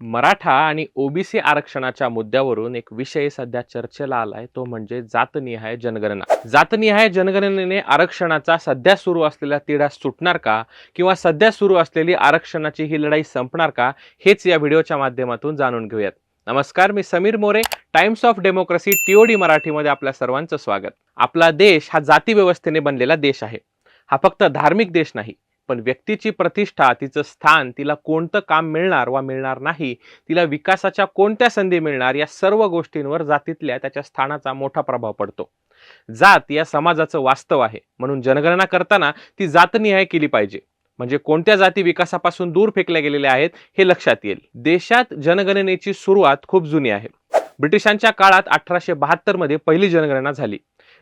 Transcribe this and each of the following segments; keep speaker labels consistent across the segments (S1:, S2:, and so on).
S1: मराठा आणि ओबीसी आरक्षणाच्या मुद्द्यावरून एक विषय सध्या चर्चेला आलाय तो म्हणजे जातनिहाय जनगणना. जातनिहाय जनगणनेने आरक्षणाचा सध्या सुरू असलेला तिढा सुटणार का? किंवा सध्या सुरू असलेली आरक्षणाची ही लढाई संपणार का? हेच या व्हिडिओच्या माध्यमातून जाणून घेऊयात. नमस्कार मी Sameer More times of democracy TOD मराठीमध्ये आपल्या सर्वांचं स्वागत. आपला देश हा जाती व्यवस्थेने बनलेला देश आहे. हा फक्त धार्मिक देश नाही पण व्यक्तीची प्रतिष्ठा तिचं स्थान तिला कोणतं काम मिळणार वा मिळणार नाही तिला विकासाच्या कोणत्या संधी मिळणार या सर्व गोष्टींवर जातीतल्या त्याच्या स्थानाचा मोठा प्रभाव पडतो. जात या समाजाचं वास्तव आहे. म्हणून जनगणना करताना ती जातनिहाय केली पाहिजे. म्हणजे कोणत्या जाती विकासापासून दूर फेकल्या गेलेल्या आहेत हे लक्षात येईल. देशात जनगणनेची सुरुवात खूप जुनी आहे. ब्रिटिशांच्या काळात अठराशे बहात्तरमध्ये पहिली जनगणना झाली.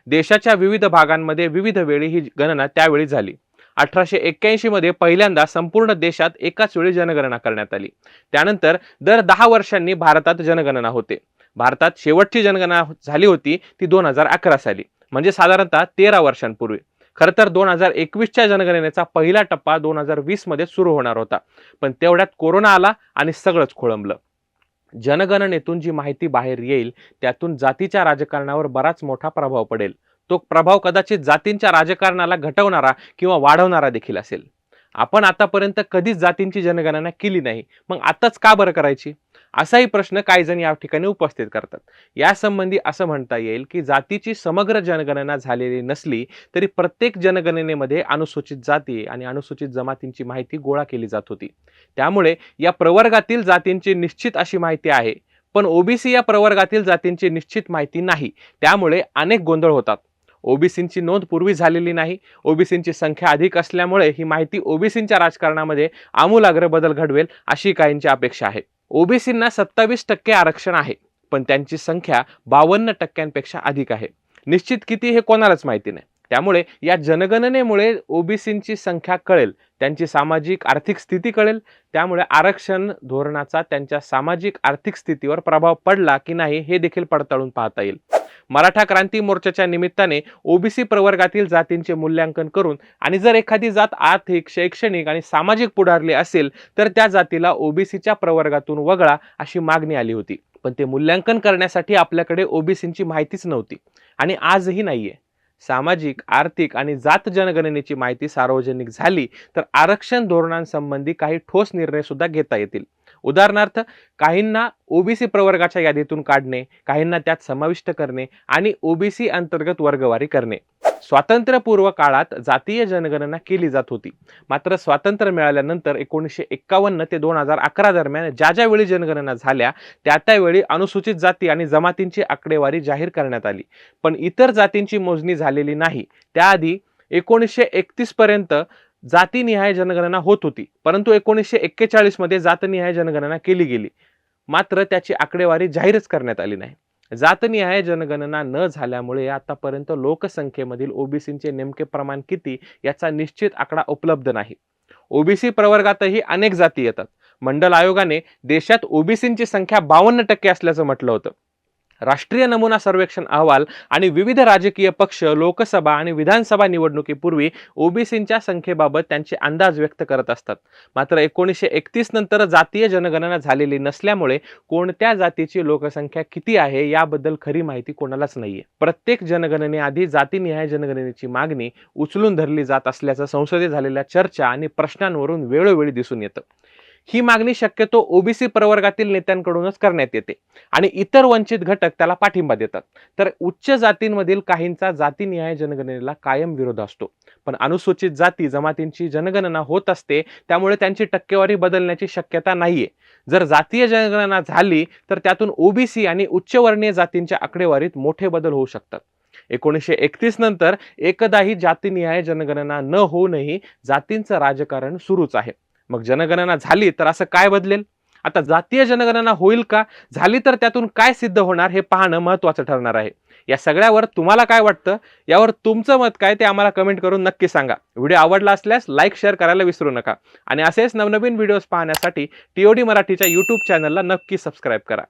S1: देशाच्या विविध भागांमध्ये विविध वेळी ही गणना त्यावेळी झाली. अठराशे एक्क्याऐंशी मध्ये पहिल्यांदा संपूर्ण देशात एकाच वेळी जनगणना करण्यात आली. त्यानंतर दर दहा वर्षांनी भारतात जनगणना होते. भारतात शेवटची जनगणना झाली होती ती दोन हजार अकरा साली. म्हणजे साधारणतः तेरा वर्षांपूर्वी. खरं तर दोन हजार एकवीसच्या जनगणनेचा पहिला टप्पा दोन हजार वीसमध्ये सुरू होणार होता. पण तेवढ्यात कोरोना आला आणि सगळंच खोळंबलं. जनगणनेतून जी माहिती बाहेर येईल त्यातून जातीच्या राजकारणावर बराच मोठा प्रभाव पडेल. तो प्रभाव कदाचित जातींच्या राजकारणाला घटवणारा किंवा वाढवणारा देखील असेल. आपण आतापर्यंत कधीच जातींची जनगणना केली नाही. मग आताच का बरं करायची? असाही प्रश्न काही जण या ठिकाणी उपस्थित करतात. यासंबंधी असं म्हणता येईल की जातीची समग्र जनगणना झालेली नसली तरी प्रत्येक जनगणनेमध्ये अनुसूचित जाती आणि अनुसूचित जमातींची माहिती गोळा केली जात होती. त्यामुळे या प्रवर्गातील जातींची निश्चित अशी माहिती आहे. पण ओबीसी या प्रवर्गातील जातींची निश्चित माहिती नाही. त्यामुळे अनेक गोंधळ होतात. ओबीसींची नोंद पूर्वी झालेली नाही. ओबीसींची संख्या अधिक असल्यामुळे ही माहिती ओबीसींच्या राजकारणामध्ये आमूलाग्र बदल घडवेल अशी काहींची अपेक्षा आहे. ओबीसींना सत्तावीस टक्के आरक्षण आहे पण त्यांची संख्या बावन्न टक्क्यांपेक्षा अधिक आहे. निश्चित किती हे कोणालाच माहिती नाही. त्यामुळे या जनगणनेमुळे ओबीसींची संख्या कळेल त्यांची सामाजिक आर्थिक स्थिती कळेल त्यामुळे आरक्षण धोरणाचा त्यांच्या सामाजिक आर्थिक स्थितीवर प्रभाव पडला की नाही हे देखील पडताळून पाहता येईल. मराठा क्रांती मोर्चाच्या निमित्ताने ओबीसी प्रवर्गातील जातींचे मूल्यांकन करून आणि जर एखादी जात आर्थिक शैक्षणिक आणि सामाजिक पुढारली असेल तर त्या जातीला ओबीसीच्या प्रवर्गातून वगळा अशी मागणी आली होती. पण ते मूल्यांकन करण्यासाठी आपल्याकडे ओबीसींची माहितीच नव्हती आणि आजही नाहीये. सामाजिक आर्थिक आणि जात जनगणनेची माहिती सार्वजनिक झाली तर आरक्षण धोरणांसंबंधी काही ठोस निर्णय सुद्धा घेता येतील. उदाहरणार्थ काहींना ओबीसी प्रवर्गाच्या यादीतून काढणे काहींना त्यात समाविष्ट करणे आणि ओबीसी अंतर्गत वर्गवारी करणे. स्वातंत्र्यपूर्व काळात जातीय जनगणना केली जात होती. मात्र स्वातंत्र्य मिळाल्यानंतर एकोणीसशे एक्कावन्न ते दोन हजार अकरा दरम्यान ज्या ज्या वेळी जनगणना झाल्या त्या त्यावेळी अनुसूचित जाती आणि जमातींची आकडेवारी जाहीर करण्यात आली. पण इतर जातींची मोजणी झालेली नाही. त्याआधी एकोणीसशे एकतीस पर्यंत जातीनिहाय जनगणना होत होती. परंतु एकोणीसशे एक्केचाळीसमध्ये जातनिहाय जनगणना केली गेली. मात्र त्याची आकडेवारी जाहीरच करण्यात आली नाही. जातनिहाय जनगणना न झाल्यामुळे आतापर्यंत लोकसंख्येमधील ओबीसींचे नेमके प्रमाण किती याचा निश्चित आकडा उपलब्ध नाही. ओबीसी प्रवर्गातही अनेक जाती येतात. मंडल आयोगाने देशात ओबीसींची संख्या बावन्न टक्के असल्याचं म्हटलं होतं. राष्ट्रीय नमुना सर्वेक्षण अहवाल आणि विविध राजकीय पक्ष लोकसभा आणि विधानसभा निवडणुकीपूर्वी ओबीसींच्या संख्येबाबत त्यांचे अंदाज व्यक्त करत असतात. मात्र एकोणीसशे एकतीस नंतर जातीय जनगणना झालेली नसल्यामुळे कोणत्या जातीची लोकसंख्या किती आहे याबद्दल खरी माहिती कोणालाच नाहीये. प्रत्येक जनगणनेआधी जातीनिहाय जनगणनेची मागणी उचलून धरली जात असल्याचं संसदेत झालेल्या चर्चा आणि प्रश्नांवरून वेळोवेळी दिसून येतं. ही मागणी शक्यतो ओबीसी प्रवर्गातील नेत्यांकडूनच करण्यात येते. आणि इतर वंचित घटक त्याला पाठिंबा देतात. तर उच्च जातींमधील काहींचा जातीनिहाय जनगणनेला कायम विरोध असतो. पण अनुसूचित जाती जमातींची जनगणना होत असते त्यामुळे त्यांची टक्केवारी बदलण्याची शक्यता नाहीये. जर जातीय जनगणना झाली तर त्यातून ओबीसी आणि उच्चवर्णीय जातींच्या आकडेवारीत मोठे बदल होऊ शकतात. एकोणीसशे एकतीस नंतर एकदाही जातीनिहाय जनगणना न होऊनही जातींचं राजकारण सुरूच आहे. मग जनगणना झाली तर असं काय बदलेल? आता जातीय जनगणना होईल का? झाली तर त्यातून काय सिद्ध होणार हे पाहणं महत्वाचं ठरणार आहे. या सगळ्यावर तुम्हाला काय वाटतं? यावर तुमचं मत काय ते आम्हाला कमेंट करून नक्की सांगा. व्हिडिओ आवडला असल्यास लाईक शेअर करायला विसरू नका. आणि असेच नवनवीन व्हिडिओज पाहण्यासाठी टीओडी मराठीच्या यूट्यूब चॅनलला नक्की सबस्क्राईब करा.